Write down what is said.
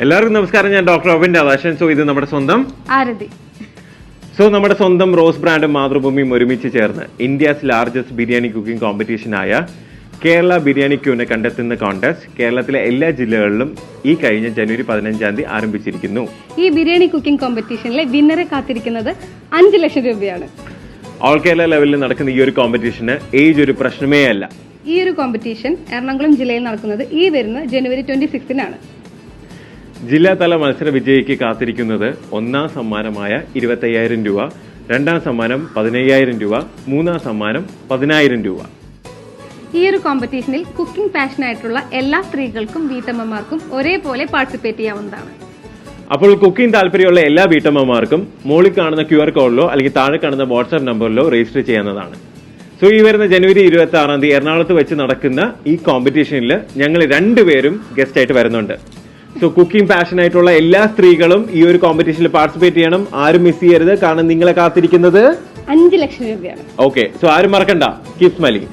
എല്ലാവർക്കും നമസ്കാരം. ഞാൻ ഡോക്ടർ അവിൻ രാധാശൻ സോ ഇത് നമ്മുടെ സ്വന്തം ആരതി. സോ നമ്മുടെ സ്വന്തം റോസ് ബ്രാൻഡും മാതൃഭൂമിയും ഒരുമിച്ച് ചേർന്ന് ഇന്ത്യസ് ലാർജസ്റ്റ് ബിരിയാണി കുക്കിംഗ് കോമ്പറ്റീഷനായ കേരള ബിരിയാണി ക്യൂനെ കണ്ടെത്തുന്ന കോൺടെസ്റ്റ് കേരളത്തിലെ എല്ലാ ജില്ലകളിലും ഈ കഴിഞ്ഞ ജനുവരി പതിനഞ്ചാം തീയതി ആരംഭിച്ചിരിക്കുന്നു. ഈ ബിരിയാണി കുക്കിംഗ് കോമ്പറ്റീഷനിലെ വിന്നറെ കാത്തിരിക്കുന്നത് അഞ്ച് ലക്ഷം രൂപയാണ്. ഓൾ കേരള ലെവലിൽ നടക്കുന്ന ഈ ഒരു കോമ്പറ്റീഷന് ഏജ് ഒരു പ്രശ്നമേ അല്ല. ഈ ഒരു കോമ്പറ്റീഷൻ എറണാകുളം ജില്ലയിൽ നടക്കുന്നത് ഈ വരുന്ന ജനുവരി ട്വന്റി സിക്സിനാണ് ജില്ലാതല മത്സര വിജയിക്ക് കാത്തിരിക്കുന്നത് ഒന്നാം സമ്മാനമായ ഇരുപത്തയ്യായിരം രൂപ രണ്ടാം സമ്മാനം പതിനയ്യായിരം രൂപ മൂന്നാം സമ്മാനം പതിനായിരം രൂപ. ഈ ഒരു കോമ്പറ്റീഷനിൽ കുക്കിംഗ് പാഷനായിട്ടുള്ള എല്ലാ സ്ത്രീകൾക്കും വീട്ടമ്മമാർക്കും ഒരേപോലെ പാർട്ടിസിപ്പേറ്റ് ചെയ്യാവുന്നതാണ്. അപ്പോൾ കുക്കിംഗ് താല്പര്യമുള്ള എല്ലാ വീട്ടമ്മമാർക്കും മുകളിൽ കാണുന്ന ക്യു ആർ കോഡിലോ അല്ലെങ്കിൽ താഴെ കാണുന്ന വാട്സാപ്പ് നമ്പറിലോ രജിസ്റ്റർ ചെയ്യാവുന്നതാണ്. സോ ഈ വരുന്ന ജനുവരി ഇരുപത്തി ആറാം തീയതി എറണാകുളത്ത് വെച്ച് നടക്കുന്ന ഈ കോമ്പറ്റീഷനിൽ ഞങ്ങൾ രണ്ടുപേരും ഗസ്റ്റ് ആയിട്ട് വരുന്നുണ്ട്. സോ കുക്കിംഗ് പാഷൻ ആയിട്ടുള്ള എല്ലാ സ്ത്രീകളും ഈ ഒരു കോമ്പറ്റീഷനിൽ പാർട്ടിസിപ്പേറ്റ് ചെയ്യണം. ആരും മിസ് ചെയ്യരുത്. കാരണം നിങ്ങളെ കാത്തിരിക്കുന്നത് അഞ്ച് ലക്ഷം രൂപയാണ്. ഓക്കെ സോ ആരും മറക്കണ്ട. Keep smiling